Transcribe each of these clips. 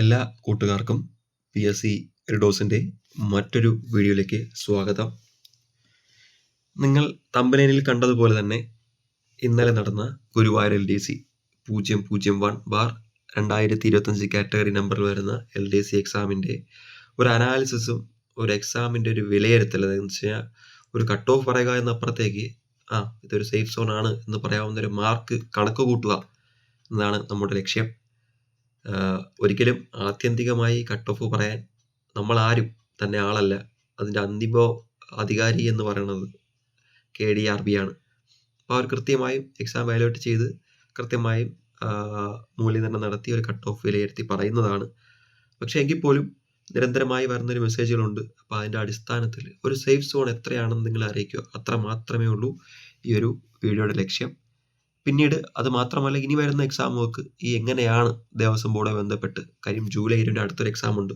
എല്ലാ കൂട്ടുകാർക്കും P S C റിഡോസിന്റെ മറ്റൊരു വീഡിയോയിലേക്ക് സ്വാഗതം. നിങ്ങൾ തമ്പനയിൽ കണ്ടതുപോലെ തന്നെ ഇന്നലെ നടന്ന ഗുരുവായൂർ എൽ ഡി സി പൂജ്യം പൂജ്യം വൺ ബാർ രണ്ടായിരത്തി ഇരുപത്തഞ്ച് കാറ്റഗറി നമ്പറിൽ വരുന്ന എൽ ഡി സി എക്സാമിന്റെ ഒരു അനാലിസിസും ഒരു എക്സാമിന്റെ ഒരു വിലയിരുത്തൽ അതെന്ന് വെച്ച് കഴിഞ്ഞാൽ ഒരു കട്ട് ഓഫ് പറയുക എന്നപ്പുറത്തേക്ക് ആ ഇതൊരു സേഫ് സോൺ ആണ് എന്ന് പറയാവുന്ന ഒരു മാർക്ക് കണക്ക് കൂട്ടുക എന്നതാണ് നമ്മുടെ ലക്ഷ്യം. ഒരിക്കലും ആത്യന്തികമായി കട്ട് ഓഫ് പറയാൻ നമ്മൾ ആരും തന്നെ ആളല്ല. അതിന്റെ അന്തിമ അധികാരി എന്ന് പറയുന്നത് കെ ഡി ആർ ബി ആണ്. അപ്പോൾ അവർ കൃത്യമായും എക്സാം വാലുവേറ്റ് ചെയ്ത് കൃത്യമായും മൂല്യനിർണം നടത്തി ഒരു കട്ട് ഓഫ് വിലയിരുത്തി പറയുന്നതാണ്. പക്ഷേ എങ്കിൽ പോലും നിരന്തരമായി വരുന്നൊരു മെസ്സേജുകളുണ്ട് അപ്പോൾ അതിന്റെ അടിസ്ഥാനത്തിൽ ഒരു സേഫ് സോൺ എത്രയാണെന്ന് നിങ്ങൾ അറിയിക്കുക. അത്ര മാത്രമേ ഉള്ളൂ ഈ ഒരു വീഡിയോയുടെ ലക്ഷ്യം. പിന്നീട് അത് മാത്രമല്ല ഇനി വരുന്ന എക്സാമുകൾക്ക് ഈ എങ്ങനെയാണ് ദേവസ്വം ബോർഡുമായി ബന്ധപ്പെട്ട് കാര്യം ജൂലൈ ഇരുപതിന് അടുത്തൊരു എക്സാം ഉണ്ട്.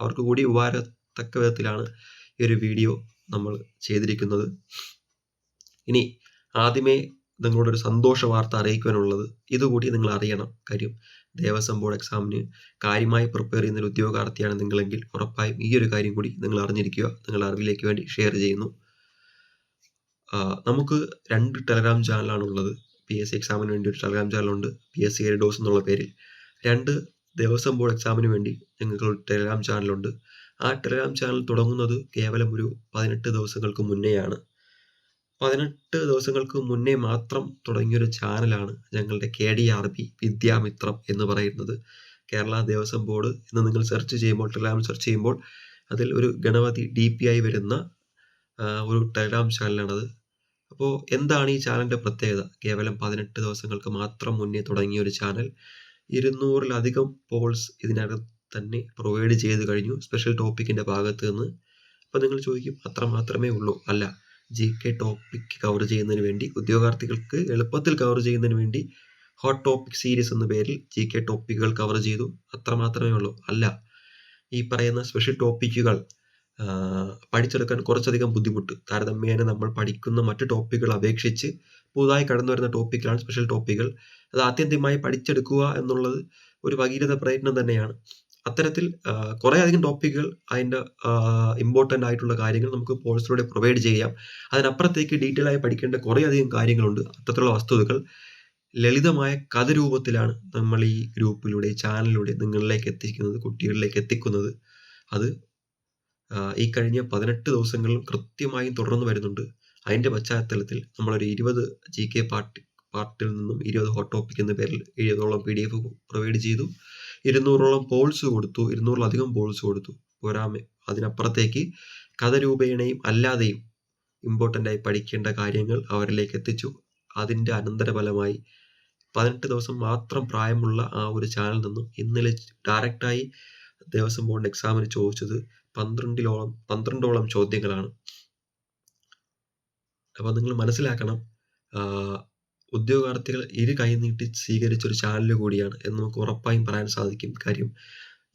അവർക്ക് കൂടി ഉപകാരത്തക്ക വിധത്തിലാണ് ഈ ഒരു വീഡിയോ നമ്മൾ ചെയ്തിരിക്കുന്നത്. ഇനി ആദ്യമേ നിങ്ങളോടൊരു സന്തോഷ വാർത്ത അറിയിക്കാനുള്ളത് ഇതുകൂടി നിങ്ങൾ അറിയണം. കാര്യം ദേവസ്വം ബോർഡ് എക്സാമിന് കാര്യമായി പ്രിപ്പയർ ചെയ്യുന്ന ഒരു ഉദ്യോഗാർത്ഥിയാണ് നിങ്ങളെങ്കിൽ ഉറപ്പായും ഈ ഒരു കാര്യം കൂടി നിങ്ങൾ അറിഞ്ഞിരിക്കുക. നിങ്ങളുടെ അറിവിലേക്ക് വേണ്ടി ഷെയർ ചെയ്യുന്നു. നമുക്ക് രണ്ട് ടെലഗ്രാം ചാനലാണ് ഉള്ളത്. പി എസ് സി എക്സാമിന് വേണ്ടി ഒരു ടെലഗ്രാം ചാനലുണ്ട് പി എസ് സി എഡോസ് എന്നുള്ള പേരിൽ. രണ്ട് ദേവസ്വം ബോർഡ് എക്സാമിന് വേണ്ടി ഞങ്ങൾക്ക് ഒരു ടെലഗ്രാം ചാനലുണ്ട് ആ ടെലഗ്രാം ചാനൽ തുടങ്ങുന്നത് കേവലം ഒരു പതിനെട്ട് ദിവസങ്ങൾക്ക് മുന്നേയാണ്. പതിനെട്ട് ദിവസങ്ങൾക്ക് മുന്നേ മാത്രം തുടങ്ങിയൊരു ചാനലാണ് ഞങ്ങളുടെ K D R B Vidyamithram എന്ന് പറയുന്നത്. കേരള ദേവസ്വം ബോർഡ് എന്ന് നിങ്ങൾ സെർച്ച് ചെയ്യുമ്പോൾ ടെലഗ്രാം സെർച്ച് ചെയ്യുമ്പോൾ അതിൽ ഒരു ഗണപതി ഡി പി ആയി വരുന്ന ഒരു ടെലഗ്രാം ചാനലാണത് അപ്പോൾ എന്താണ് ഈ ചാനലിന്റെ പ്രത്യേകത? കേവലം പതിനെട്ട് ദിവസങ്ങൾക്ക് മാത്രം മുന്നേ തുടങ്ങിയ ഒരു ചാനൽ. ഇരുന്നൂറിലധികം പോൾസ് ഇതിനകത്ത് തന്നെ പ്രൊവൈഡ് ചെയ്ത് കഴിഞ്ഞു സ്പെഷ്യൽ ടോപ്പിക്കിന്റെ ഭാഗത്ത് നിന്ന്. അപ്പോൾ നിങ്ങൾ ചോദിക്കും അത്ര മാത്രമേ ഉള്ളൂ. അല്ല ജി കെ ടോപ്പിക് കവർ ചെയ്യുന്നതിന് വേണ്ടി ഉദ്യോഗാർത്ഥികൾക്ക് എളുപ്പത്തിൽ കവർ ചെയ്യുന്നതിന് വേണ്ടി ഹോട്ട് ടോപ്പിക് സീരീസ് എന്ന പേരിൽ ജി കെ ടോപ്പിക്കുകൾ കവർ ചെയ്തു. അത്ര മാത്രമേ ഉള്ളൂ. അല്ല ഈ പറയുന്ന സ്പെഷ്യൽ ടോപ്പിക്കുകൾ പഠിച്ചെടുക്കാൻ കുറച്ചധികം ബുദ്ധിമുട്ട്. താരതമ്യേന നമ്മൾ പഠിക്കുന്ന മറ്റ് ടോപ്പിക്കുകൾ അപേക്ഷിച്ച് പുതുതായി കടന്നു വരുന്ന ടോപ്പിക്കുകളാണ് സ്പെഷ്യൽ ടോപ്പിക്കുകൾ അത് ആത്യന്തികമായി പഠിച്ചെടുക്കുക എന്നുള്ളത് ഒരു ഭഗീരഥ പ്രയത്നം തന്നെയാണ്. അത്തരത്തിൽ കുറേ അധികം ടോപ്പിക്കുകൾ അതിന്റെ ഇമ്പോർട്ടന്റ് ആയിട്ടുള്ള കാര്യങ്ങൾ നമുക്ക് കോഴ്സിലൂടെ പ്രൊവൈഡ് ചെയ്യാം. അതിനപ്പുറത്തേക്ക് ഡീറ്റെയിൽ ആയി പഠിക്കേണ്ട കുറേ അധികം കാര്യങ്ങളുണ്ട്. അത്തരത്തിലുള്ള വസ്തുതകൾ ലളിതമായ കഥ രൂപത്തിലാണ് നമ്മൾ ഈ ഗ്രൂപ്പിലൂടെ ചാനലിലൂടെ നിങ്ങളിലേക്ക് എത്തിക്കുന്നത് കുട്ടികളിലേക്ക് എത്തിക്കുന്നത്. അത് ഈ കഴിഞ്ഞ പതിനെട്ട് ദിവസങ്ങളിൽ കൃത്യമായും തുടർന്ന് വരുന്നുണ്ട്. അതിന്റെ പശ്ചാത്തലത്തിൽ നമ്മളൊരു ഇരുപത് ജി കെ പാർട്ടി പാർട്ടിൽ നിന്നും ഇരുപത് ഹോട്ട് ടോപ്പിക് എന്ന പേരിൽ എഴുപതോളം പി ഡി എഫ് പ്രൊവൈഡ് ചെയ്തു. ഇരുന്നൂറോളം പോൾസ് കൊടുത്തു. ഇരുന്നൂറിലധികം പോൾസ് കൊടുത്തു. പോരാമെ. അതിനപ്പുറത്തേക്ക് കഥ രൂപേണയും അല്ലാതെയും ഇമ്പോർട്ടന്റ് ആയി പഠിക്കേണ്ട കാര്യങ്ങൾ അവരിലേക്ക് എത്തിച്ചു. അതിന്റെ അനന്തരഫലമായി പതിനെട്ട് ദിവസം മാത്രം പ്രായമുള്ള ആ ഒരു ചാനൽ നിന്നും ഇന്നലെ ഡയറക്റ്റായി ദേവസ്വം ബോർഡ് എക്സാമിന് ചോദിച്ചത് പന്ത്രണ്ടിലോളം പന്ത്രണ്ടോളം ചോദ്യങ്ങളാണ്. അപ്പോൾ നിങ്ങൾ മനസ്സിലാക്കണം ഉദ്യോഗാർത്ഥികൾ ഇരു കൈനീട്ടി സ്വീകരിച്ച ഒരു ചാനൽ കൂടിയാണ് എന്ന് നമുക്ക് ഉറപ്പായും പറയാൻ സാധിക്കും കാര്യം.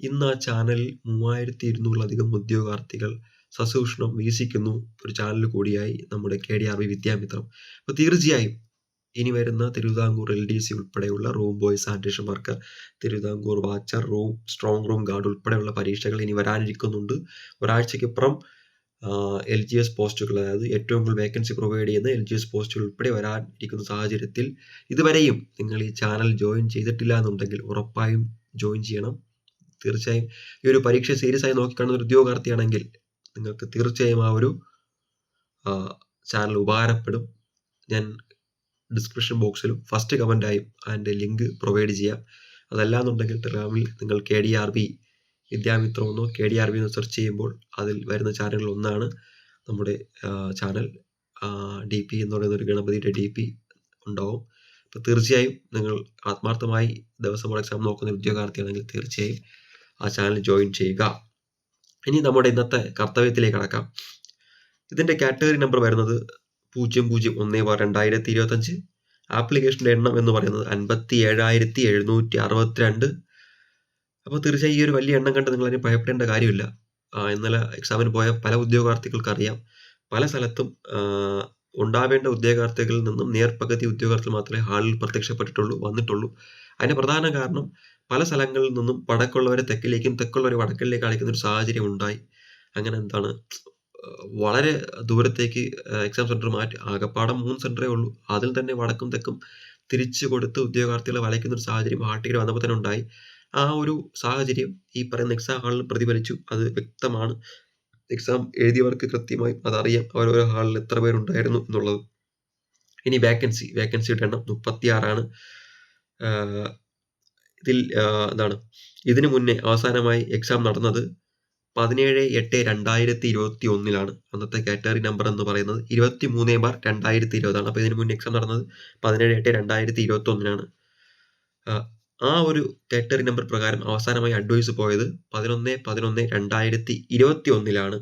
ഇന്ന് ആ ചാനലിൽ മൂവായിരത്തി ഇരുന്നൂറിലധികം ഉദ്യോഗാർത്ഥികൾ സസൂക്ഷ്മം വീക്ഷിക്കുന്നു ഒരു ചാനൽ കൂടിയായി നമ്മുടെ K D R V Vidyamithram. അപ്പോൾ തീർച്ചയായും ഇനി വരുന്ന തിരുവിതാംകൂർ എൽ ഡി സി ഉൾപ്പെടെയുള്ള room boy sanitation worker Thiruvithamkoor watcher room strong room guard ഉൾപ്പെടെയുള്ള പരീക്ഷകൾ ഇനി വരാനിരിക്കുന്നുണ്ട്. ഒരാഴ്ചയ്ക്കപ്പുറം എൽ ജി എസ് പോസ്റ്റുകൾ അതായത് ഏറ്റവും കൂടുതൽ വേക്കൻസി പ്രൊവൈഡ് ചെയ്യുന്ന എൽ ജി എസ് പോസ്റ്റുകൾ ഉൾപ്പെടെ വരാനിരിക്കുന്ന സാഹചര്യത്തിൽ ഇതുവരെയും നിങ്ങൾ ഈ ചാനൽ ജോയിൻ ചെയ്തിട്ടില്ല എന്നുണ്ടെങ്കിൽ ഉറപ്പായും ജോയിൻ ചെയ്യണം. തീർച്ചയായും ഈ ഒരു പരീക്ഷ സീരിയസ് ആയി നോക്കിക്കാണുന്ന ഒരു ഉദ്യോഗാർത്ഥിയാണെങ്കിൽ നിങ്ങൾക്ക് തീർച്ചയായും ആ ഒരു ചാനൽ ഉപകാരപ്പെടും. ഞാൻ ഡിസ്ക്രിപ്ഷൻ ബോക്സിലും ഫസ്റ്റ് കമന്റായും അതിന്റെ ലിങ്ക് പ്രൊവൈഡ് ചെയ്യാം. അതല്ല എന്നുണ്ടെങ്കിൽ ടെലഗ്രാമിൽ നിങ്ങൾ K D R B Vidyamithram എന്നോ കെ ഡി ആർ ബി എന്നോ സെർച്ച് ചെയ്യുമ്പോൾ അതിൽ വരുന്ന ചാനലുകൾ ഒന്നാണ് നമ്മുടെ ചാനൽ ഡി പി എന്ന് പറയുന്ന ഒരു ഗണപതിയുടെ ഡി പി ഉണ്ടാവും. അപ്പോൾ തീർച്ചയായും നിങ്ങൾ ആത്മാർത്ഥമായി ദിവസം ബോർഡ് എക്സാം നോക്കുന്ന ഉദ്യോഗാർത്ഥിയാണെങ്കിൽ തീർച്ചയായും ആ ചാനൽ ജോയിൻ ചെയ്യുക. ഇനി നമ്മുടെ ഇന്നത്തെ കർത്തവ്യത്തിലേക്ക് കടക്കാം. ഇതിന്റെ കാറ്റഗറി നമ്പർ വരുന്നത് പൂജ്യം പൂജ്യം ഒന്ന് ബാർ രണ്ടായിരത്തി ഇരുപത്തഞ്ച് ആപ്ലിക്കേഷന്റെ എണ്ണം എന്ന് പറയുന്നത് അൻപത്തി ഏഴായിരത്തി എഴുന്നൂറ്റി അറുപത്തിരണ്ട് അപ്പോൾ തീർച്ചയായും ഈ ഒരു വലിയ എണ്ണം കണ്ട് നിങ്ങൾ അതിന് ഭയപ്പെടേണ്ട കാര്യമില്ല. ഇന്നലെ എക്സാമിന് പോയ പല ഉദ്യോഗാർത്ഥികൾക്ക് അറിയാം പല സ്ഥലത്തും ഉണ്ടാവേണ്ട ഉദ്യോഗാർത്ഥികളിൽ നിന്നും നേർപകുതി ഉദ്യോഗാർത്ഥികൾ മാത്രമേ ഹാളിൽ പ്രത്യക്ഷപ്പെട്ടിട്ടുള്ളൂ വന്നിട്ടുള്ളൂ. അതിന് പ്രധാന കാരണം പല സ്ഥലങ്ങളിൽ നിന്നും വടക്കുള്ളവരെ തെക്കിലേക്കും തെക്കുള്ളവരെ വടക്കിലേക്ക് അടയ്ക്കുന്ന ഒരു സാഹചര്യം ഉണ്ടായി. അങ്ങനെ എന്താണ്? വളരെ ദൂരത്തേക്ക് എക്സാം സെന്റർ മാറ്റി. ആകപ്പാടം മൂന്ന് സെന്ററേ ഉള്ളൂ അതിൽ തന്നെ വടക്കും തെക്കും തിരിച്ചു കൊടുത്ത് ഉദ്യോഗാർത്ഥികളെ വലയ്ക്കുന്ന ഒരു സാഹചര്യം ഹാൾ വന്നപ്പോൾ തന്നെ ഉണ്ടായി. ആ ഒരു സാഹചര്യം ഈ പറയുന്ന എക്സാം ഹാളിൽ പ്രതിഫലിച്ചു. അത് വ്യക്തമാണ്. എക്സാം എഴുതിയവർക്ക് കൃത്യമായി അതറിയാം ഓരോരോ ഹാളിൽ എത്ര പേരുണ്ടായിരുന്നു എന്നുള്ളത്. ഇനി വേക്കൻസി വേക്കൻസിയുടെ എണ്ണം മുപ്പത്തി ആറാണ് ഇതിൽ എന്താണ്? ഇതിനു മുന്നേ അവസാനമായി എക്സാം നടന്നത് പതിനേഴ് എട്ട് രണ്ടായിരത്തി ഇരുപത്തി ഒന്നിലാണ് അന്നത്തെ കാറ്റഗറി നമ്പർ എന്ന് പറയുന്നത്. ഇരുപത്തി മൂന്ന് ബാർ രണ്ടായിരത്തി ഇരുപതാണ് അപ്പോൾ ഇതിന് മുന്നേ എക്സാം നടന്നത് പതിനേഴ് എട്ട് രണ്ടായിരത്തി ഇരുപത്തി ഒന്നിനാണ് ആ ഒരു കാറ്റഗറി നമ്പർ പ്രകാരം അവസാനമായി അഡ്വൈസ് പോയത് പതിനൊന്ന് പതിനൊന്ന് രണ്ടായിരത്തി ഇരുപത്തി ഒന്നിലാണ്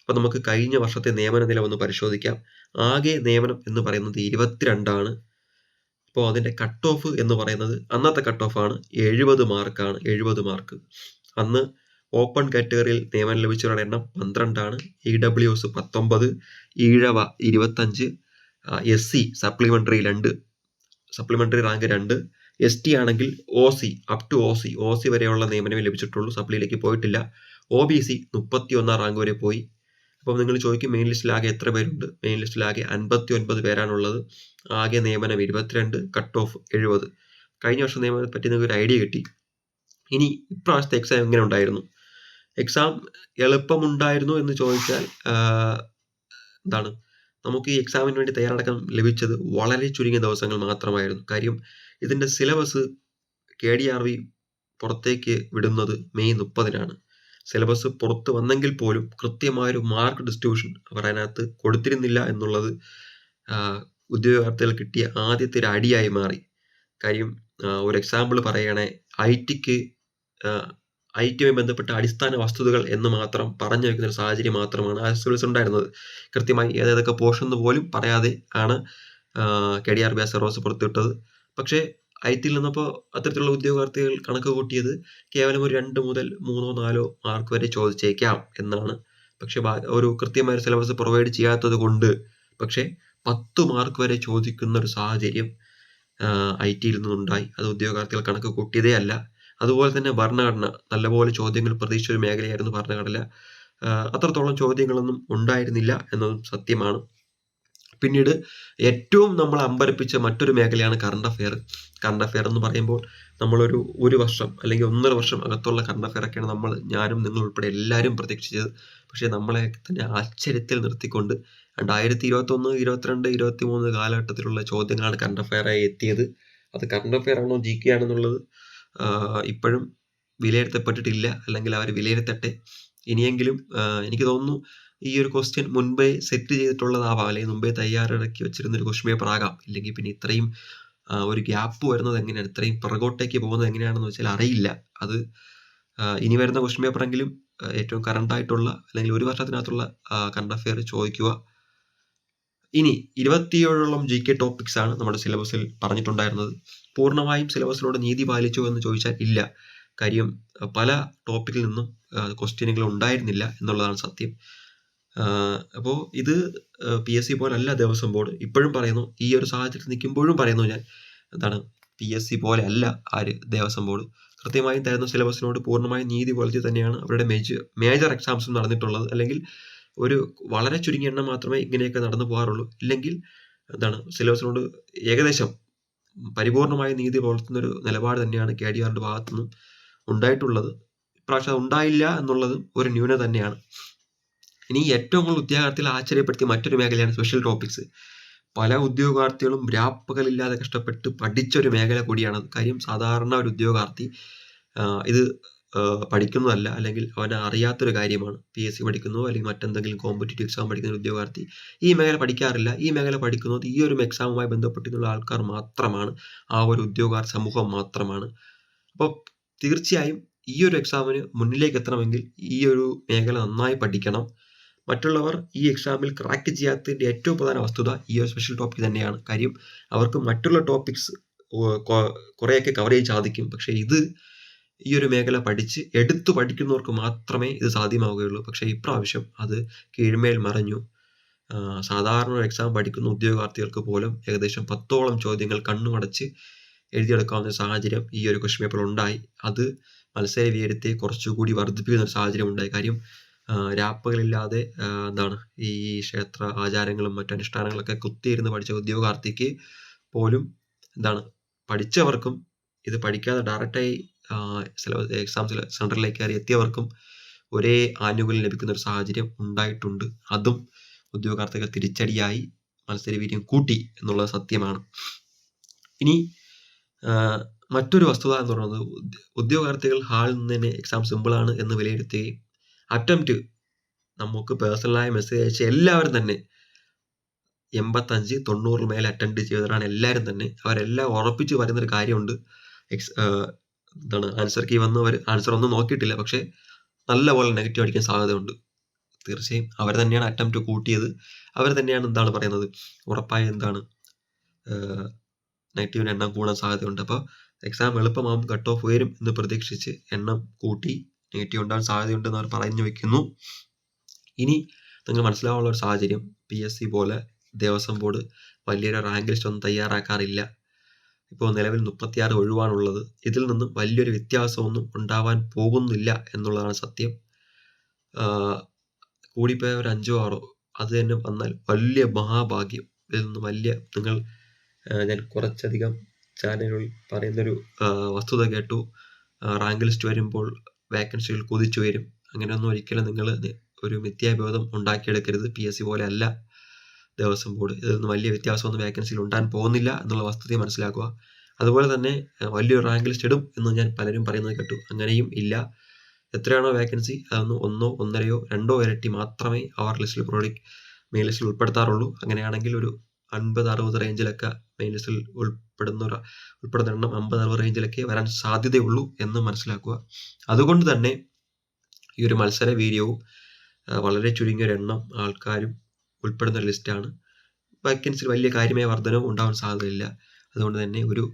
അപ്പോൾ നമുക്ക് കഴിഞ്ഞ വർഷത്തെ നിയമന നില ഒന്ന് പരിശോധിക്കാം. ആകെ നിയമനം എന്ന് പറയുന്നത് ഇരുപത്തിരണ്ടാണ്. അപ്പോൾ അതിന്റെ കട്ട് ഓഫ് എന്ന് പറയുന്നത് അന്നത്തെ കട്ട് ഓഫ് ആണ് എഴുപത് മാർക്കാണ് എഴുപത് മാർക്ക് അന്ന് ഓപ്പൺ കാറ്റഗറിയിൽ നിയമനം ലഭിച്ചവരുടെ എണ്ണം പന്ത്രണ്ടാണ്. ഇ ഡബ്ല്യു എസ് പത്തൊമ്പത് ഈഴവ ഇരുപത്തഞ്ച് എസ് സി സപ്ലിമെന്ററി രണ്ട് സപ്ലിമെന്ററി റാങ്ക് രണ്ട്. എസ് ടി ആണെങ്കിൽ O C up to O C O C വരെയുള്ള നിയമനമേ ലഭിച്ചിട്ടുള്ളൂ. സപ്ലിയിലേക്ക് പോയിട്ടില്ല. ഒ ബി സി മുപ്പത്തി ഒന്നാം റാങ്ക് വരെ പോയി. അപ്പം നിങ്ങൾ ചോദിക്കും മെയിൻ ലിസ്റ്റിൽ ആകെ എത്ര പേരുണ്ട്? മെയിൻ ലിസ്റ്റിൽ ആകെ അൻപത്തി ഒൻപത് പേരാണുള്ളത്. ആകെ നിയമനം ഇരുപത്തിരണ്ട് കട്ട് ഓഫ് എഴുപത്. കഴിഞ്ഞ വർഷം നിയമനത്തെ പറ്റി നിങ്ങൾക്ക് ഒരു ഐഡിയ കിട്ടി. ഇനി ഇപ്രാവശ്യത്തെ എക്സാം എങ്ങനെ ഉണ്ടായിരുന്നു? എക്സാം എളുപ്പമുണ്ടായിരുന്നു എന്ന് ചോദിച്ചാൽ എന്താണ്? നമുക്ക് ഈ എക്സാമിന് വേണ്ടി തയ്യാറെടുക്കാൻ ലഭിച്ചത് വളരെ ചുരുങ്ങിയ ദിവസങ്ങൾ മാത്രമായിരുന്നു. കാര്യം ഇതിന്റെ syllabus K D R V പുറത്തേക്ക് വിടുന്നത് മെയ് മുപ്പതിനാണ്. സിലബസ് പുറത്ത് വന്നെങ്കിൽ പോലും കൃത്യമായൊരു മാർക്ക് ഡിസ്ട്രിബ്യൂഷൻ അവർ അതിനകത്ത് കൊടുത്തിരുന്നില്ല എന്നുള്ളത് ഉദ്യോഗാർത്ഥികൾ കിട്ടിയ ആദ്യത്തെ ഒരു അടിയായി മാറി. കാര്യം ഒരു എക്സാമ്പിൾ പറയുകയാണെങ്കിൽ ഐ ടിക്ക് ഐ ടിയുമായി ബന്ധപ്പെട്ട അടിസ്ഥാന വസ്തുതകൾ എന്ന് മാത്രം പറഞ്ഞു വയ്ക്കുന്ന ഒരു സാഹചര്യം മാത്രമാണ് ആ സിവിൽസ് ഉണ്ടായിരുന്നത്. കൃത്യമായി ഏതേതൊക്കെ പോർഷൻ എന്ന് പോലും പറയാതെ ആണ് കെ ഡി ആർ ബി സെറോസ് പുറത്തുവിട്ടത്. പക്ഷേ ഐ ടിയിൽ നിന്നപ്പോൾ അത്തരത്തിലുള്ള ഉദ്യോഗാർത്ഥികൾ കണക്ക് കൂട്ടിയത് കേവലം ഒരു രണ്ട് മുതൽ മൂന്നോ നാലോ മാർക്ക് വരെ ചോദിച്ചേക്കാം എന്നാണ്. പക്ഷേ ഒരു കൃത്യമായ സിലബസ് പ്രൊവൈഡ് ചെയ്യാത്തത് കൊണ്ട് പക്ഷേ പത്ത് മാർക്ക് വരെ ചോദിക്കുന്ന ഒരു സാഹചര്യം ഐ ടിയിൽ നിന്നുണ്ടായി. അത് ഉദ്യോഗാർത്ഥികൾ കണക്ക് കൂട്ടിയതേ അല്ല. അതുപോലെ തന്നെ ഭരണഘടന നല്ലപോലെ ചോദ്യങ്ങൾ പ്രതീക്ഷിച്ച ഒരു മേഖലയായിരുന്നു ഭരണഘടന. അത്രത്തോളം ചോദ്യങ്ങളൊന്നും ഉണ്ടായിരുന്നില്ല എന്നതും സത്യമാണ്. പിന്നീട് ഏറ്റവും നമ്മൾ അമ്പരപ്പിച്ച മറ്റൊരു മേഖലയാണ് കറണ്ട് അഫെയർ കറണ്ട് അഫെയർ എന്ന് പറയുമ്പോൾ നമ്മളൊരു ഒരു വർഷം അല്ലെങ്കിൽ ഒന്നര വർഷം അകത്തുള്ള കറണ്ട് അഫെയർ ഒക്കെയാണ് നമ്മൾ ഞാനും നിങ്ങൾ ഉൾപ്പെടെ എല്ലാവരും പ്രതീക്ഷിച്ചത്. പക്ഷേ നമ്മളെ തന്നെ ആശ്ചര്യത്തിൽ നിർത്തിക്കൊണ്ട് രണ്ടായിരത്തി ഇരുപത്തൊന്ന് ഇരുപത്തിരണ്ട് ഇരുപത്തി മൂന്ന് കാലഘട്ടത്തിലുള്ള ചോദ്യങ്ങളാണ് കറണ്ട് അഫെയറായി എത്തിയത്. അത് കറണ്ട് അഫെയർ ആണോ ജി കെ ആണെന്നുള്ളത് ഇപ്പോഴും വിലയിരുത്തപ്പെട്ടിട്ടില്ല അല്ലെങ്കിൽ അവർ വിലയിരുത്തട്ടെ. ഇനിയെങ്കിലും എനിക്ക് തോന്നുന്നു ഈ ഒരു ക്വസ്റ്റ്യൻ മുൻപേ സെറ്റ് ചെയ്തിട്ടുള്ളതാവാം അല്ലെങ്കിൽ മുമ്പേ തയ്യാറെടുക്കി വെച്ചിരുന്ന ഒരു ക്വസ്റ്റ്യൻ പേപ്പർ ആകാം. ഇല്ലെങ്കിൽ പിന്നെ ഇത്രയും ഒരു ഗ്യാപ്പ് വരുന്നത് എങ്ങനെയാണ്? ഇത്രയും പുറകോട്ടേക്ക് പോകുന്നത് എങ്ങനെയാണെന്ന് വെച്ചാൽ അറിയില്ല. അത് ഇനി വരുന്ന ക്വസ്റ്റ്യൻ പേപ്പറെങ്കിലും ഏറ്റവും കറണ്ട് ആയിട്ടുള്ള അല്ലെങ്കിൽ ഒരു വർഷത്തിനകത്തുള്ള കറണ്ട് അഫെയർ ചോദിക്കുക. ഇനി ഇരുപത്തിയേഴോളം ജി കെ ടോപ്പിക്സ് ആണ് നമ്മുടെ സിലബസിൽ പറഞ്ഞിട്ടുണ്ടായിരുന്നത്. പൂർണമായും സിലബസിനോട് നീതി പാലിച്ചു എന്ന് ചോദിച്ചാൽ ഇല്ല. കാര്യം പല ടോപ്പിക്കിൽ നിന്നും ക്വസ്റ്റ്യനുകൾ ഉണ്ടായിരുന്നില്ല എന്നുള്ളതാണ് സത്യം. അപ്പോൾ ഇത് പി എസ് സി പോലല്ല ദേവസ്വം ബോർഡ്. ഇപ്പോഴും പറയുന്നു ഈ ഒരു സാഹചര്യത്തിൽ നിൽക്കുമ്പോഴും പറയുന്നു ഞാൻ. എന്താണ്? പി എസ് സി പോലെ അല്ല ആര്? ദേവസ്വം ബോർഡ്. കൃത്യമായും തരുന്ന സിലബസിനോട് പൂർണമായും നീതി പുലർത്തി തന്നെയാണ് അവരുടെ മേജർ മേജർ എക്സാംസും നടന്നിട്ടുള്ളത്. അല്ലെങ്കിൽ ഒരു വളരെ ചുരുങ്ങിയ എണ്ണം മാത്രമേ ഇങ്ങനെയൊക്കെ നടന്നു പോകാറുള്ളൂ. ഇല്ലെങ്കിൽ എന്താണ് സിലബസിനോട് ഏകദേശം പരിപൂർണമായ നീതി പുലർത്തുന്ന ഒരു നിലപാട് തന്നെയാണ് കെ ഡി ആറിന്റെ ഭാഗത്തു നിന്നും ഉണ്ടായിട്ടുള്ളത്. ഇപ്രാവശ്യം ഉണ്ടായില്ല എന്നുള്ളതും ഒരു ന്യൂനത തന്നെയാണ്. ഇനി ഏറ്റവും കൂടുതൽ ഉദ്യോഗാർത്ഥികൾ ആശ്ചര്യപ്പെടുത്തിയ മറ്റൊരു മേഖലയാണ് സ്പെഷ്യൽ ടോപ്പിക്സ് പല ഉദ്യോഗാർത്ഥികളും രാപ്പകലില്ലാതെ കഷ്ടപ്പെട്ട് പഠിച്ച ഒരു മേഖല കൂടിയാണ്. കാര്യം സാധാരണ ഒരു ഉദ്യോഗാർത്ഥി ഇത് പഠിക്കുന്നതല്ല. അല്ലെങ്കിൽ അവന് അറിയാത്തൊരു കാര്യമാണ്. പി എസ് സി പഠിക്കുന്നു അല്ലെങ്കിൽ മറ്റെന്തെങ്കിലും കോമ്പറ്റേറ്റീവ് എക്സാം പഠിക്കുന്ന ഉദ്യോഗാർത്ഥി ഈ മേഖല പഠിക്കാറില്ല. ഈ മേഖല പഠിക്കുന്നത് ഈ ഒരു എക്സാമുമായി ബന്ധപ്പെട്ടിട്ടുള്ള ആൾക്കാർ മാത്രമാണ്. ആ ഒരു ഉദ്യോഗാർത്ഥി സമൂഹം മാത്രമാണ്. അപ്പോൾ തീർച്ചയായും ഈ ഒരു എക്സാമിന് മുന്നിലേക്ക് എത്തണമെങ്കിൽ ഈ ഒരു മേഖല നന്നായി പഠിക്കണം. മറ്റുള്ളവർ ഈ എക്സാമിൽ ക്രാക്ക് ചെയ്യാത്തതിന്റെ ഏറ്റവും പ്രധാന വസ്തുത ഈ ഒരു സ്പെഷ്യൽ ടോപ്പിക് തന്നെയാണ്. കാര്യം അവർക്ക് മറ്റുള്ള ടോപ്പിക്സ് കുറേയൊക്കെ കവർ ചെയ്യാൻ സാധിക്കും. പക്ഷേ ഇത് ഈ ഒരു മേഖല പഠിച്ച് എടുത്തു പഠിക്കുന്നവർക്ക് മാത്രമേ ഇത് സാധ്യമാവുകയുള്ളൂ. പക്ഷേ ഇപ്രാവശ്യം അത് കീഴ്മേൽ മറഞ്ഞു. സാധാരണ ഒരു എക്സാം പഠിക്കുന്ന ഉദ്യോഗാർത്ഥികൾക്ക് പോലും ഏകദേശം പത്തോളം ചോദ്യങ്ങൾ കണ്ണുമടച്ച് എഴുതിയെടുക്കാവുന്ന സാഹചര്യം ഈ ഒരു ക്വസ്റ്റ്യൻ പേപ്പർ ഉണ്ടായി. അത് മത്സര വിവരത്തെ കുറച്ചുകൂടി വർദ്ധിപ്പിക്കുന്ന ഒരു സാഹചര്യം ഉണ്ടായി. കാര്യം രാപ്പകളില്ലാതെ എന്താണ് ഈ ക്ഷേത്ര ആചാരങ്ങളും മറ്റു അനുഷ്ഠാനങ്ങളൊക്കെ കുത്തിയിരുന്ന് പഠിച്ച ഉദ്യോഗാർത്ഥിക്ക് പോലും എന്താണ് പഠിച്ചവർക്കും ഇത് പഠിക്കാതെ ഡയറക്റ്റായി സിലബസ് എക്സാം സെന്ററിലേക്ക് കയറി എത്തിയവർക്കും ഒരേ ആനുകൂല്യം ലഭിക്കുന്ന ഒരു സാഹചര്യം ഉണ്ടായിട്ടുണ്ട്. അതും ഉദ്യോഗാർത്ഥികൾ തിരിച്ചടിയായി മത്സരവീര്യം കൂട്ടി എന്നുള്ളത് സത്യമാണ്. ഇനി മറ്റൊരു വസ്തുത എന്ന് പറയുന്നത് ഉദ്യോഗാർത്ഥികൾ ഹാളിൽ നിന്ന് തന്നെ എക്സാം സിമ്പിളാണ് എന്ന് വിലയിരുത്തുകയും അറ്റംപ്റ്റ് നമുക്ക് പേഴ്സണലായ മെസ്സേജ് അയച്ച എല്ലാവരും തന്നെ എൺപത്തഞ്ച് തൊണ്ണൂറിൽ മേലെ അറ്റൻഡ് ചെയ്തവരാണ് എല്ലാവരും തന്നെ. അവരെല്ലാം ഉറപ്പിച്ച് പറയുന്നൊരു കാര്യമുണ്ട്. എക്സ് എന്താണ് ആൻസർ കീ വന്നവർ ആൻസർ ഒന്നും നോക്കിയിട്ടില്ല. പക്ഷേ നല്ലപോലെ നെഗറ്റീവ് അടിക്കാൻ സാധ്യതയുണ്ട്. തീർച്ചയായും അവർ തന്നെയാണ് അറ്റംപ്റ്റ് കൂട്ടിയത്. അവർ തന്നെയാണ് എന്താണ് പറയുന്നത്? ഉറപ്പായ എന്താണ് നെഗറ്റീവിന് എണ്ണം കൂടാൻ സാധ്യതയുണ്ട്. അപ്പോൾ എക്സാം എളുപ്പമാകും കട്ട് ഓഫ് ഉയരും എന്ന് പ്രതീക്ഷിച്ച് എണ്ണം കൂട്ടി നെഗറ്റീവ് ഉണ്ടാകാൻ സാധ്യതയുണ്ടെന്ന് അവർ പറഞ്ഞു വെക്കുന്നു. ഇനി നിങ്ങൾ മനസ്സിലാവാനുള്ള ഒരു സാഹചര്യം പി എസ് സി പോലെ ദേവസ്വം ബോർഡ് വലിയൊരു റാങ്ക് ലിസ്റ്റ് ഒന്നും തയ്യാറാക്കാറില്ല. ഇപ്പോൾ നിലവിൽ മുപ്പത്തിയാറ് ഒഴിവാണുള്ളത്. ഇതിൽ നിന്നും വലിയൊരു വ്യത്യാസമൊന്നും ഉണ്ടാവാൻ പോകുന്നില്ല എന്നുള്ളതാണ് സത്യം. കൂടിപ്പോയ ഒരു അഞ്ചോ ആറോ അത് തന്നെ വന്നാൽ വലിയ മഹാഭാഗ്യം. ഇതിൽ നിന്ന് വലിയ നിങ്ങൾ ഞാൻ കുറച്ചധികം ചാനലുകളിൽ പറയുന്നൊരു വസ്തുത കേട്ടു. റാങ്ക് ലിസ്റ്റ് വരുമ്പോൾ വേക്കൻസികൾ കുതിച്ചു വരും. അങ്ങനെയൊന്നും ഒരിക്കലും നിങ്ങൾ ഒരു മിഥ്യാബോധം ഉണ്ടാക്കിയെടുക്കരുത്. പി എസ് സി പോലെ അല്ല. ദേവസ്വം ബോർഡ് ഇതിൽ നിന്ന് വലിയ വ്യത്യാസമൊന്നും വേക്കൻസിയിൽ ഉണ്ടാകാൻ പോകുന്നില്ല എന്നുള്ള വസ്തുതയെ മനസ്സിലാക്കുക. അതുപോലെ തന്നെ വലിയൊരു റാങ്ക് ലിസ്റ്റ് ഇടും എന്ന് ഞാൻ പലരും പറയുന്നത് കേട്ടു. അങ്ങനെയും ഇല്ല. എത്രയാണോ വേക്കൻസി അതൊന്ന് ഒന്നോ ഒന്നരയോ രണ്ടോ ഇരട്ടി മാത്രമേ അവർ ലിസ്റ്റിൽ പ്രോഡക്റ്റ് മെയിൻ ലിസ്റ്റിൽ ഉൾപ്പെടുത്താറുള്ളൂ. അങ്ങനെയാണെങ്കിൽ ഒരു അൻപത് അറുപത് റേഞ്ചിലൊക്കെ മെയിൻ ലിസ്റ്റിൽ ഉൾപ്പെടുന്ന ഉൾപ്പെടുന്ന എണ്ണം അമ്പത് അറുപത് റേഞ്ചിലൊക്കെ വരാൻ സാധ്യതയുള്ളൂ എന്ന് മനസ്സിലാക്കുക. അതുകൊണ്ട് തന്നെ ഈ ഒരു മത്സര വീര്യവും വളരെ ചുരുങ്ങിയ ഒരു എണ്ണം ആൾക്കാരും ഉൾപ്പെടുന്ന ലിസ്റ്റാണ്. വേക്കൻസിൽ വലിയ കാര്യമായ വർധനവും ഉണ്ടാവാൻ സാധ്യതയില്ല. അതുകൊണ്ട് തന്നെ ഒരു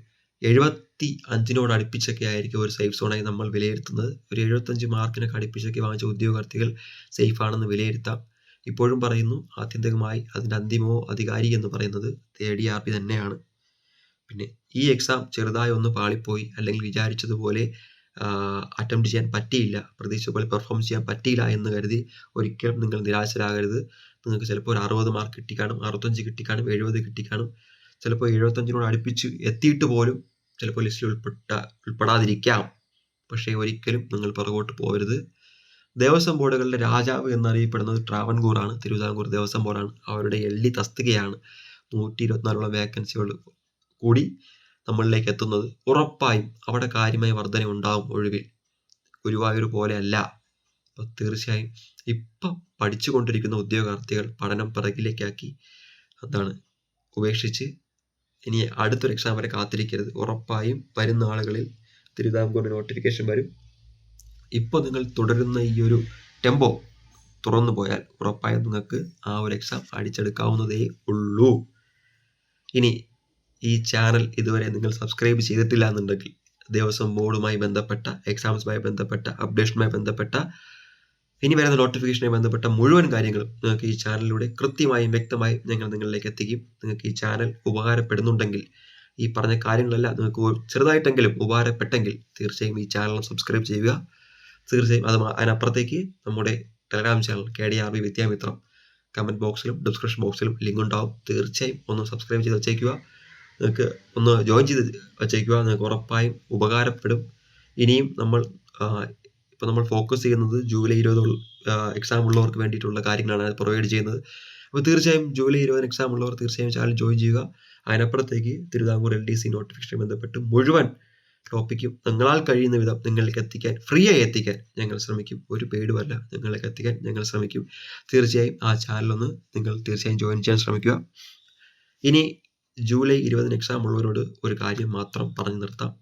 എഴുപത്തി അഞ്ചിനോട് അടുപ്പിച്ചൊക്കെ ആയിരിക്കും ഒരു സേഫ് സോണായി നമ്മൾ വിലയിരുത്തുന്നത്. ഒരു എഴുപത്തഞ്ച് മാർക്കിനൊക്കെ അടുപ്പിച്ചൊക്കെ വാങ്ങിച്ച ഉദ്യോഗാർത്ഥികൾ സേഫ് ആണെന്ന് വിലയിരുത്താം. ഇപ്പോഴും പറയുന്നു ആത്യന്തികമായി അതിന്റെ അന്തിമോ അധികാരി എന്ന് പറയുന്നത് തേർഡ് ആർ പി തന്നെയാണ്. പിന്നെ ഈ എക്സാം ചെറുതായി ഒന്ന് പാളിപ്പോയി അല്ലെങ്കിൽ വിചാരിച്ചതുപോലെ അറ്റംപ്റ്റ് ചെയ്യാൻ പറ്റിയില്ല. പ്രതീക്ഷിച്ച പോലെ പെർഫോം ചെയ്യാൻ പറ്റിയില്ല എന്ന് കരുതി ഒരിക്കലും നിങ്ങൾ നിരാശരാകരുത്. നിങ്ങൾക്ക് ചിലപ്പോൾ ഒരു അറുപത് മാർക്ക് കിട്ടിക്കാണും അറുപത്തഞ്ച് കിട്ടിക്കാണും എഴുപത് കിട്ടിക്കാണും ചിലപ്പോൾ എഴുപത്തഞ്ചിനോട് അടുപ്പിച്ച് എത്തിയിട്ട് പോലും ചിലപ്പോൾ ലിസ്റ്റിൽ ഉൾപ്പെട്ട ഉൾപ്പെടാതിരിക്കാം. പക്ഷേ ഒരിക്കലും നിങ്ങൾ പുറകോട്ട് പോകരുത്. ദേവസ്വം ബോർഡുകളുടെ രാജാവ് എന്നറിയപ്പെടുന്നത് ട്രാവൻകൂറാണ് തിരുവിതാംകൂർ ദേവസ്വം ബോർഡാണ്. അവരുടെ ഡി തസ്തികയാണ് നൂറ്റി ഇരുപത്തിനാലോളം വേക്കൻസികൾ കൂടി നമ്മളിലേക്ക് എത്തുന്നത്. ഉറപ്പായും അവിടെ കാര്യമായ വർധന ഉണ്ടാവും ഒഴിവിൽ. ഗുരുവായൂർ പോലെയല്ല അപ്പോൾ തീർച്ചയായും ഇപ്പം പഠിച്ചുകൊണ്ടിരിക്കുന്ന ഉദ്യോഗാർത്ഥികൾ പഠനം പിറകിലേക്കാക്കി. അതാണ്. ഉപേക്ഷിച്ച് ഇനി അടുത്തൊരു എക്സാം വരെ കാത്തിരിക്കരുത്. ഉറപ്പായും വരുന്ന ആളുകളിൽ തിരുവിതാംകൂർ നോട്ടിഫിക്കേഷൻ വരും. ഇപ്പോൾ നിങ്ങൾ തുടരുന്ന ഈ ഒരു ടെമ്പോ തുറന്നു പോയാൽ ഉറപ്പായും നിങ്ങൾക്ക് ആ ഒരു എക്സാം അടിച്ചെടുക്കാവുന്നതേ ഉള്ളൂ. ഇനി ഈ ചാനൽ ഇതുവരെ നിങ്ങൾ സബ്സ്ക്രൈബ് ചെയ്തിട്ടില്ല എന്നുണ്ടെങ്കിൽ ദിവസം ബോർഡുമായി ബന്ധപ്പെട്ട എക്സാംസുമായി ബന്ധപ്പെട്ട അപ്ഡേഷനുമായി ബന്ധപ്പെട്ട ഇനി വരുന്ന നോട്ടിഫിക്കേഷനുമായി ബന്ധപ്പെട്ട മുഴുവൻ കാര്യങ്ങളും നിങ്ങൾക്ക് ഈ ചാനലിലൂടെ കൃത്യമായും വ്യക്തമായും ഞങ്ങൾ നിങ്ങളിലേക്ക് എത്തിക്കും. നിങ്ങൾക്ക് ഈ ചാനൽ ഉപകാരപ്പെടുന്നുണ്ടെങ്കിൽ ഈ പറഞ്ഞ കാര്യങ്ങളെല്ലാം നിങ്ങൾക്ക് ചെറുതായിട്ടെങ്കിലും ഉപകാരപ്പെട്ടെങ്കിൽ തീർച്ചയായും ഈ ചാനൽ സബ്സ്ക്രൈബ് ചെയ്യുക. തീർച്ചയായും അത് അതിനപ്പുറത്തേക്ക് നമ്മുടെ Telegram channel K D R B Vidyamithram comment ബോക്സിലും ഡിസ്ക്രിപ്ഷൻ ബോക്സിലും ലിങ്ക് ഉണ്ടാവും. തീർച്ചയായും ഒന്ന് സബ്സ്ക്രൈബ് ചെയ്ത് വച്ചേക്കുക. നിങ്ങൾക്ക് ഒന്ന് ജോയിൻ ചെയ്ത് വച്ചേക്കുക. നിങ്ങൾക്ക് ഉറപ്പായും ഉപകാരപ്പെടും. ഇനിയും നമ്മൾ ഇപ്പോൾ നമ്മൾ ഫോക്കസ് ചെയ്യുന്നത് ജൂലൈ ഇരുപത് എക്സാം ഉള്ളവർക്ക് വേണ്ടിയിട്ടുള്ള കാര്യങ്ങളാണ് പ്രൊവൈഡ് ചെയ്യുന്നത്. അപ്പോൾ തീർച്ചയായും ജൂലൈ ഇരുപതിന് എക്സാം ഉള്ളവർ തീർച്ചയായും ചാനൽ ജോയിൻ ചെയ്യുക. അതിനപ്പുറത്തേക്ക് Thiruvithamkoor L D C notification ബന്ധപ്പെട്ട് മുഴുവൻ ടോപ്പിക്കും നിങ്ങളാൽ കഴിയുന്ന വിധം നിങ്ങൾക്ക് എത്തിക്കാൻ ഫ്രീ ആയി എത്തിക്കാൻ ഞങ്ങൾ ശ്രമിക്കും. ഒരു പേടുമല്ല നിങ്ങൾക്ക് എത്തിക്കാൻ ഞങ്ങൾ ശ്രമിക്കും. തീർച്ചയായും ആ ചാനലൊന്ന് നിങ്ങൾ തീർച്ചയായും ജോയിൻ ചെയ്യാൻ ശ്രമിക്കുക. ഇനി ജൂലൈ ഇരുപതിന് എക്സാം ഉള്ളവരോട് ഒരു കാര്യം മാത്രം പറഞ്ഞു നിർത്താം.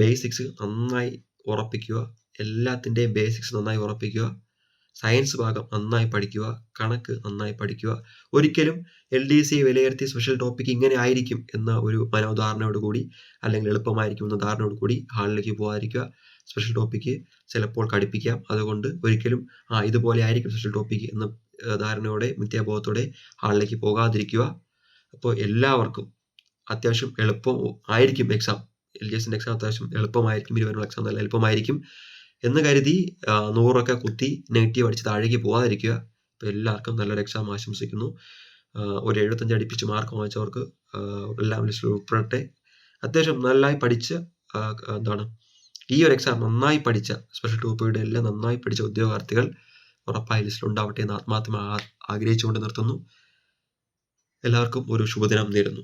ബേസിക്സ് നന്നായി ഉറപ്പിക്കുക. എല്ലാത്തിന്റെയും ബേസിക്സ് നന്നായി ഉറപ്പിക്കുക. സയൻസ് ഭാഗം നന്നായി പഠിക്കുക. കണക്ക് നന്നായി പഠിക്കുക. ഒരിക്കലും എൽ ഡി സി വിലയിരുത്തി സ്പെഷ്യൽ ടോപ്പിക് ഇങ്ങനെ ആയിരിക്കും എന്ന ഒരു മനോധാരണയോട് കൂടി അല്ലെങ്കിൽ എളുപ്പമായിരിക്കും എന്ന ധാരണയോട് കൂടി ഹാളിലേക്ക് പോകാതിരിക്കുക. സ്പെഷ്യൽ ടോപ്പിക്ക് ചിലപ്പോൾ കടിപ്പിക്കാം. അതുകൊണ്ട് ഒരിക്കലും ആ ഇതുപോലെ ആയിരിക്കും സ്പെഷ്യൽ ടോപ്പിക്ക് എന്ന ധാരണയോടെ മിഥ്യാബോധത്തോടെ ഹാളിലേക്ക് പോകാതിരിക്കുക. അപ്പോൾ എല്ലാവർക്കും അത്യാവശ്യം എളുപ്പം ആയിരിക്കും എക്സാം എൽ ഡി എസിന്റെ എക്സാം അത്യാവശ്യം എളുപ്പമായിരിക്കും ഇരുപതിനുള്ള എക്സാം നല്ല എളുപ്പമായിരിക്കും എന്ന് കരുതി നൂറൊക്കെ കുത്തി നെഗറ്റീവ് അടിച്ച് താഴേക്ക് പോകാതിരിക്കുക അപ്പോൾ എല്ലാവർക്കും നല്ലൊരു എക്സാം ആശംസിക്കുന്നു. ഒരു എഴുപത്തഞ്ച് അടുപ്പിച്ച് മാർക്ക് വാങ്ങിച്ചവർക്ക് എല്ലാം ലിസ്റ്റിൽ ഉൾപ്പെടട്ടെ. അത്യാവശ്യം നന്നായി പഠിച്ച് എന്താണ് ഈ ഒരു എക്സാം നന്നായി പഠിച്ച സ്പെഷ്യൽ ടോപ്പിയുടെ എല്ലാം നന്നായി പഠിച്ച ഉദ്യോഗാർത്ഥികൾ ഉറപ്പായി ലിസ്റ്റിൽ ഉണ്ടാവട്ടെ എന്ന് ആത്മാർത്ഥമായി ആഗ്രഹിച്ചുകൊണ്ട് നിർത്തുന്നു. എല്ലാവർക്കും ഒരു ശുഭദിനം നേരുന്നു.